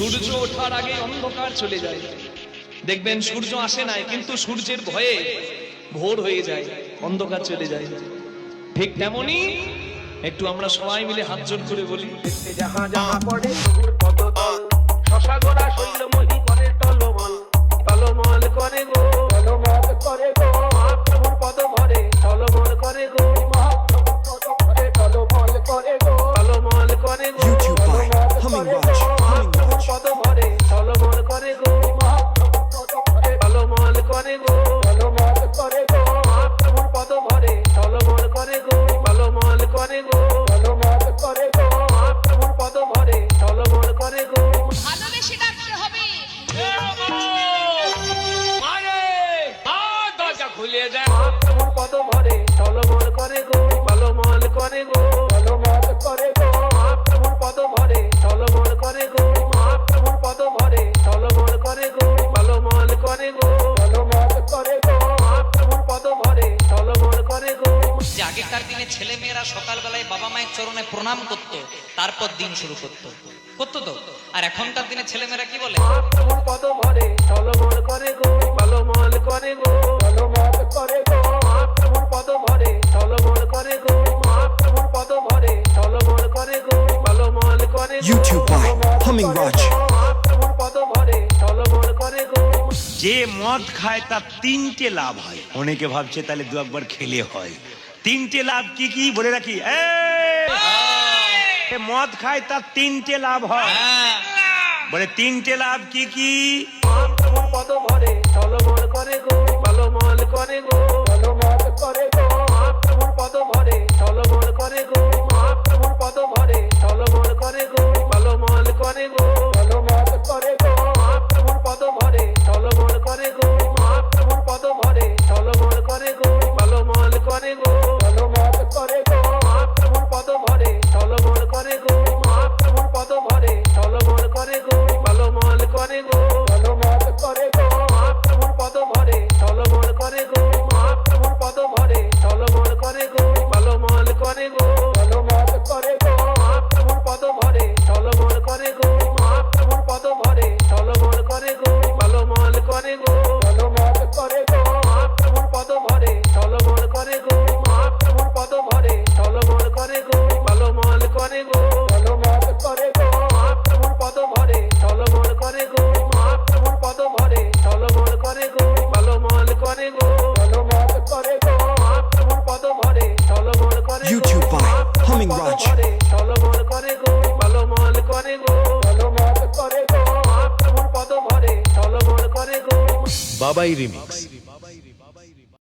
সূর্য ওঠার আগে অন্ধকার চলে যায়। দেখবেন সূর্য আসে নাই কিন্তু সূর্যের ভয়ে ভোর হয়ে যায় অন্ধকার চলে যায়। ঠিক তেমনি একটু আমরা সবাই মিলে হাত জোর করে বলি। দেখতে যাহা যাহা পড়ে প্রভুর পদতল শশা গোড়া শৈল মহি করে টলমল টলমল করে গো। টলমল করে গো। মহাপ্রভুর পদ ভরে টলমল করে গো। মহাপ্রভুর পদ ভরে টলমল করে গো টলমল করে গো টলমল করে গো। মহাপ্রভুর পদ ভরে টলমল করে গো মহাপ্রভুর পদ ভরে টলমল করে গো টলমল করে গো টলমল করে গো। মহাপ্রভুর পদ ভরে টলমল করে গো। যে আগেকার দিনে ছেলে মেয়েরা সকালবেলায় বাবা মায়ের চরণে প্রণাম করত তারপর দিন শুরু করত। করতো তো? আর এখনকার দিনে ছেলে মেয়েরা কি বলে? মহাপ্রভুর ভরে টলমল করে গো টলমল করে গো টলমল করে গো মহাপ্রভুর পদ ভরে টলমল করে গো মহাপ্রভুর পদ ভরে টলমল করে গো টলমল করে গো YouTube by Humming মহাপ্রভুর পদ ভরে টলমল করে গো। যে মদ খায় তার তিনটে লাভ হয়। অনেকে ভাবছে তাহলে দু একবার খেলে হয়। তিনটে লাভ কি কি বলে রাখি? এই! এ মদ খায় তার তিনটে লাভ হয়। বলে তিনটে লাভ কি কি? পদ ভরে চলমল করে গো করে গো করে গো মহাপ্রভুর পদ ভরে চলমল করে গো মহাপ্রভুর পদ ভরে করে গো করে গো করে গো টলমল করে গো মহাপ্রভুর পদ ভরে টলমল করে গো মহাপ্রভুর পদ ভরে টলমল করে গো করে গো টলমল করে গো মহাপ্রভুর পদ ভরে করে গো মহাপ্রভুর পদ ভরে করে গো টলমল করে গো করে গো মহাপ্রভুর পদ ভরে টলমল করে গো YouTube by Humming Raj. Babai remix.